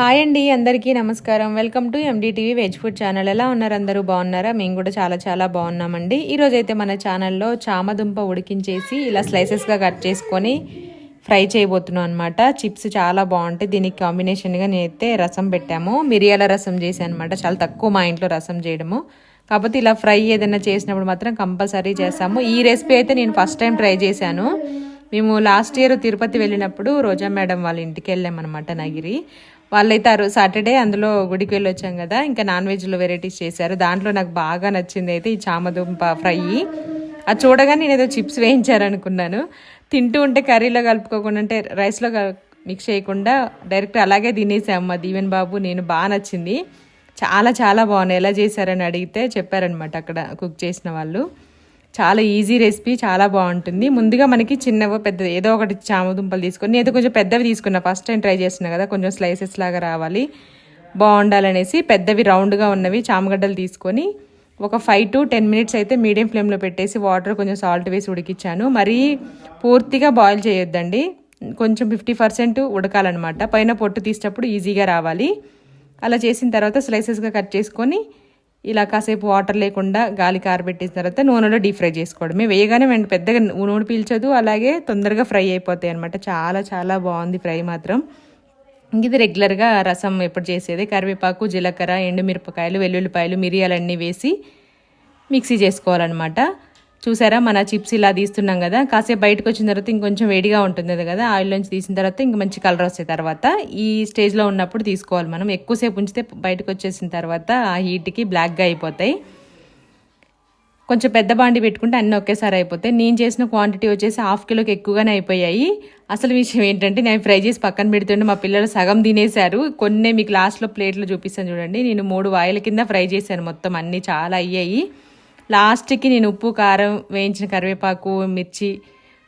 Hi అండి అందరికీ నమస్కారం. Welcome to NDTV veg food channel ఎలా ఉన్నారు అందరూ? బాగున్నారా? మేము కూడా చాలా చాలా బాగున్నామండి. ఈరోజైతే మన ఛానల్లో చామదుంప ఉడికించేసి ఇలా స్లైసెస్గా కట్ చేసుకొని ఫ్రై చేయబోతున్నాం అనమాట చిప్స్ చాలా బాగుంటాయి. దీనికి కాంబినేషన్గా నేనైతే రసం పెట్టాము. మిరియాల రసం చేశాను అనమాట చాలా తక్కువ మా ఇంట్లో రసం చేయడము. కాకపోతే ఇలా ఫ్రై ఏదైనా చేసినప్పుడు మాత్రం కంపల్సరీ చేస్తాము. ఈ రెసిపీ అయితే నేను ఫస్ట్ టైం ట్రై చేశాను. మేము లాస్ట్ ఇయర్ తిరుపతి వెళ్ళినప్పుడు రోజా మేడం వాళ్ళ ఇంటికి వెళ్ళామన్నమాట నగిరి. వాళ్ళైతే ఆ రోజు సాటర్డే అందులో గుడికి వెళ్ళి వచ్చాం కదా ఇంకా నాన్ వెజ్లో వెరైటీస్ చేశారు. దాంట్లో నాకు బాగా నచ్చింది అయితే ఈ చామదుంప ఫ్రై. అది చూడగానే నేను ఏదో చిప్స్ వేయించారనుకున్నాను. తింటూ ఉంటే కర్రీలో కలుపుకోకుండా అంటే రైస్లో మిక్స్ చేయకుండా డైరెక్ట్ అలాగే తినేసాము మా దీవెన్ బాబు నేను బాగా నచ్చింది. చాలా చాలా బాగున్నాయి. ఎలా చేశారని అడిగితే చెప్పారనమాట అక్కడ కుక్ చేసిన వాళ్ళు. చాలా ఈజీ రెసిపీ చాలా బాగుంటుంది. ముందుగా మనకి చిన్నవ పెద్ద ఏదో ఒకటి చామదుంపలు తీసుకొని నేను కొంచెం పెద్దవి తీసుకున్నా. ఫస్ట్ టైం ట్రై చేస్తున్నా కదా కొంచెం స్లైసెస్ లాగా రావాలి. బాగుండాలనేసి పెద్దవి రౌండ్గా ఉన్నవి చామగడ్డలు తీసుకొని ఒక ఫైవ్ టు టెన్ మినిట్స్ అయితే మీడియం ఫ్లేమ్లో పెట్టేసి వాటర్ కొంచెం సాల్ట్ వేసి ఉడికిచ్చాను. మరీ పూర్తిగా బాయిల్ చేయొద్దండి. కొంచెం ఫిఫ్టీ పర్సెంట్ ఉడకాలన్నమాట. పైన పొట్టు తీసేటప్పుడు ఈజీగా రావాలి. అలా చేసిన తర్వాత స్లైసెస్గా కట్ చేసుకొని ఇలా కాసేపు వాటర్ లేకుండా గాలి కారబెట్టిన తర్వాత నూనెలో డీప్ ఫ్రై చేసుకోవడమే. వేయగానే వెంట పెద్దగా నూనె పీల్చదు అలాగే తొందరగా ఫ్రై అయిపోతాయి అనమాట చాలా చాలా బాగుంది ఫ్రై మాత్రం. ఇది రెగ్యులర్గా రసం ఎప్పుడు చేసేది? కరివేపాకు జీలకర్ర ఎండుమిరపకాయలు వెల్లుల్లిపాయలు మిరియాలన్నీ వేసి మిక్సీ చేసుకోవాలన్నమాట. చూసారా? మన చిప్స్ ఇలా తీస్తున్నాం కదా. కాసేపు బయటకు వచ్చిన తర్వాత ఇంకొంచెం వేడిగా ఉంటుంది కదా. ఆయిల్లోంచి తీసిన తర్వాత ఇంక మంచి కలర్ వస్తాయి తర్వాత. ఈ స్టేజ్లో ఉన్నప్పుడు తీసుకోవాలి మనం. ఎక్కువసేపు ఉంచితే బయటకు వచ్చేసిన తర్వాత ఆ హీట్కి బ్లాక్గా అయిపోతాయి. కొంచెం పెద్ద బాండి పెట్టుకుంటే అన్నీ ఒకేసారి అయిపోతాయి. నేను చేసిన క్వాంటిటీ వచ్చేసి హాఫ్ కిలోకి ఎక్కువగానే అయిపోయాయి. అసలు విషయం ఏంటంటే నేను ఫ్రై చేసి పక్కన పెడుతుంటే మా పిల్లలు సగం తినేశారు. కొన్ని మీకు లాస్ట్లో ప్లేట్లో చూపిస్తాను చూడండి. నేను మూడు వాయిల కింద ఫ్రై చేశాను మొత్తం అన్నీ చాలా అయ్యాయి. లాస్ట్కి నేను ఉప్పు కారం వేయించిన కరివేపాకు మిర్చి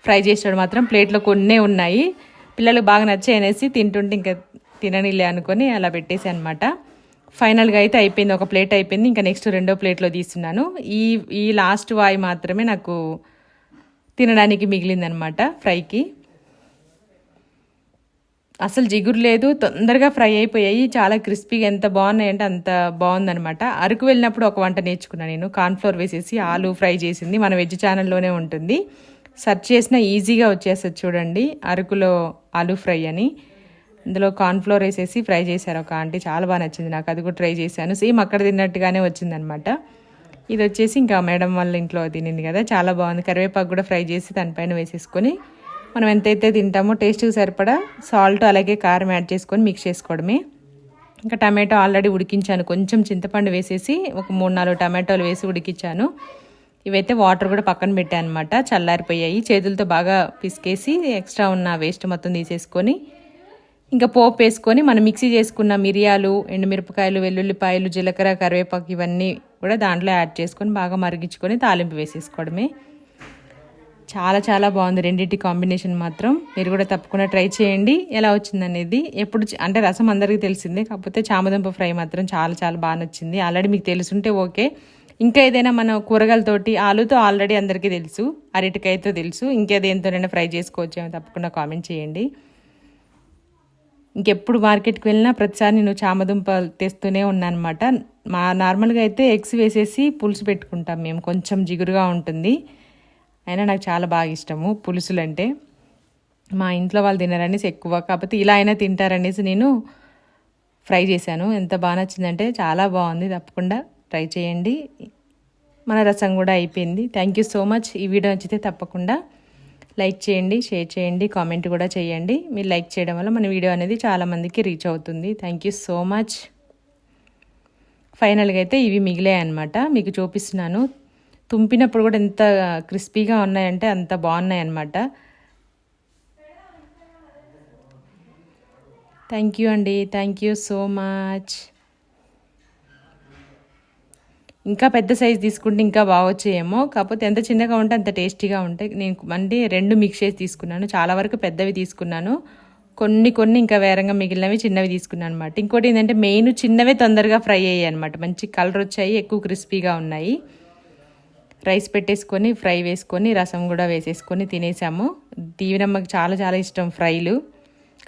ఫ్రై చేసేవాడు మాత్రం ప్లేట్లో కొన్నే ఉన్నాయి. పిల్లలు బాగా నచ్చాయి అనేసి తింటుంటే ఇంకా తిననిలే అనుకొని అలా పెట్టేసి అనమాట ఫైనల్గా అయితే అయిపోయింది ఒక ప్లేట్ అయిపోయింది. ఇంకా నెక్స్ట్ రెండో ప్లేట్లో తీస్తున్నాను. ఈ ఈ లాస్ట్ వాయి మాత్రమే నాకు తినడానికి మిగిలిందనమాట ఫ్రైకి. అసలు జిగురు లేదు తొందరగా ఫ్రై అయిపోయాయి చాలా క్రిస్పీగా ఎంత బాగున్నాయి అంటే అంత బాగుందనమాట అరకు వెళ్ళినప్పుడు ఒక వంట నేర్చుకున్నాను నేను. కార్న్ఫ్లోర్ వేసేసి ఆలు ఫ్రై చేసింది మన వెజ్ ఛానల్లోనే ఉంటుంది. సెర్చ్ చేసిన ఈజీగా వచ్చేస్తుంది చూడండి అరకులో ఆలు ఫ్రై అని. ఇందులో కార్న్ఫ్లోర్ వేసేసి ఫ్రై చేశారు ఒక ఆంటీ చాలా బాగా నచ్చింది నాకు అది కూడా ట్రై చేశాను. సేమ్ అక్కడ తిన్నట్టుగానే వచ్చిందనమాట ఇది వచ్చేసి ఇంకా మేడం వాళ్ళ ఇంట్లో తినింది కదా చాలా బాగుంది. కరివేపాకు కూడా ఫ్రై చేసి దానిపైన వేసేసుకొని మనం ఎంతైతే తింటామో టేస్ట్కి సరిపడా సాల్ట్ అలాగే కారం యాడ్ చేసుకొని మిక్స్ చేసుకోవడమే. ఇంకా టమాటో ఆల్రెడీ ఉడికించాను. కొంచెం చింతపండు వేసేసి ఒక మూడు నాలుగు టమాటోలు వేసి ఉడికించాను. ఇవైతే వాటర్ కూడా పక్కన పెట్టాను అనమాట చల్లారిపోయాయి. చేతులతో బాగా పిసికేసి ఎక్స్ట్రా ఉన్న వేస్ట్ మొత్తం తీసేసుకొని ఇంకా పోపు వేసుకొని మనం మిక్సీ చేసుకున్న మిరియాలు ఎండుమిరపకాయలు వెల్లుల్లిపాయలు జీలకర్ర కరివేపాకు ఇవన్నీ కూడా దాంట్లో యాడ్ చేసుకొని బాగా మరిగించుకొని తాలింపు వేసేసుకోవడమే. చాలా చాలా బాగుంది రెండింటి కాంబినేషన్ మాత్రం. మీరు కూడా తప్పకుండా ట్రై చేయండి. ఎలా వచ్చిందనేది ఎప్పుడు అంటే రసం అందరికీ తెలిసిందే. కాకపోతే చామదుంప ఫ్రై మాత్రం చాలా చాలా బాగా నచ్చింది. ఆల్రెడీ మీకు తెలుసుంటే ఓకే. ఇంకా ఏదైనా మన కూరగాయలతోటి ఆలుతో ఆల్రెడీ అందరికీ తెలుసు. అరటికాయతో తెలుసు. ఇంకేదేంతోనైనా ఫ్రై చేసుకోవచ్చు తప్పకుండా కామెంట్ చేయండి. ఇంకెప్పుడు మార్కెట్కి వెళ్ళినా ప్రతిసారి నేను చామదుంప తెస్తూనే ఉన్నానమాట మా నార్మల్గా అయితే ఎగ్స్ వేసేసి పులుసు పెట్టుకుంటాం మేము. కొంచెం జిగురుగా ఉంటుంది. అయినా నాకు చాలా బాగా ఇష్టము పులుసులు అంటే మా ఇంట్లో వాళ్ళు తినరనేసి ఎక్కువ కాకపోతే ఇలా అయినా తింటారనేసి నేను ఫ్రై చేశాను. ఎంత బాగా నచ్చిందంటే చాలా బాగుంది. తప్పకుండా ట్రై చేయండి. మన రసం కూడా అయిపోయింది. థ్యాంక్ యూ సో మచ్ ఈ వీడియో నచ్చితే తప్పకుండా లైక్ చేయండి షేర్ చేయండి కామెంట్ కూడా చేయండి. మీరు లైక్ చేయడం వల్ల మన వీడియో అనేది చాలామందికి రీచ్ అవుతుంది. థ్యాంక్ యూ సో మచ్ ఫైనల్గా అయితే ఇవి మిగిలాయి అనమాట మీకు చూపిస్తున్నాను. తుంపినప్పుడు కూడా ఎంత క్రిస్పీగా ఉన్నాయంటే అంత బాగున్నాయి అనమాట థ్యాంక్ యూ అండి. థ్యాంక్ యూ సో మచ్ ఇంకా పెద్ద సైజ్ తీసుకుంటే ఇంకా బాగొచ్చేయేమో కాకపోతే ఎంత చిన్నగా ఉంటే అంత టేస్టీగా ఉంటాయి. నేను అంటే రెండు మిక్స్ చేసి తీసుకున్నాను. చాలా వరకు పెద్దవి తీసుకున్నాను. కొన్ని కొన్ని ఇంకా వేరంగా మిగిలినవి చిన్నవి తీసుకున్నాను అనమాట ఇంకోటి ఏంటంటే మెయిన్ చిన్నవే తొందరగా ఫ్రై అయ్యాయి అనమాట మంచి కలర్ వచ్చాయి ఎక్కువ క్రిస్పీగా ఉన్నాయి. రైస్ పెట్టేసుకొని ఫ్రై వేసుకొని రసం కూడా వేసేసుకొని తినేసాము. దీవెనమ్మకి చాలా చాలా ఇష్టం ఫ్రైలు.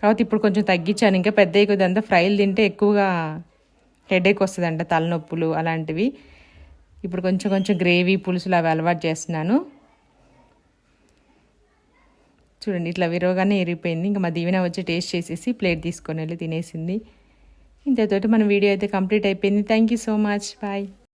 కాకపోతే ఇప్పుడు కొంచెం తగ్గించాను. ఇంకా పెద్ద కొద్ది ఫ్రైలు తింటే ఎక్కువగా హెడేక్ వస్తుందంట తలనొప్పులు అలాంటివి. ఇప్పుడు కొంచెం కొంచెం గ్రేవీ పులుసులు అవి అలవాటు చేస్తున్నాను. చూడండి ఇట్లా విరవగానే ఎరిగిపోయింది. ఇంకా మా దీవెన వచ్చి టేస్ట్ చేసేసి ప్లేట్ తీసుకొని వెళ్ళి తినేసింది. ఇంతతోటి మన వీడియో అయితే కంప్లీట్ అయిపోయింది. Thank you so much. Bye.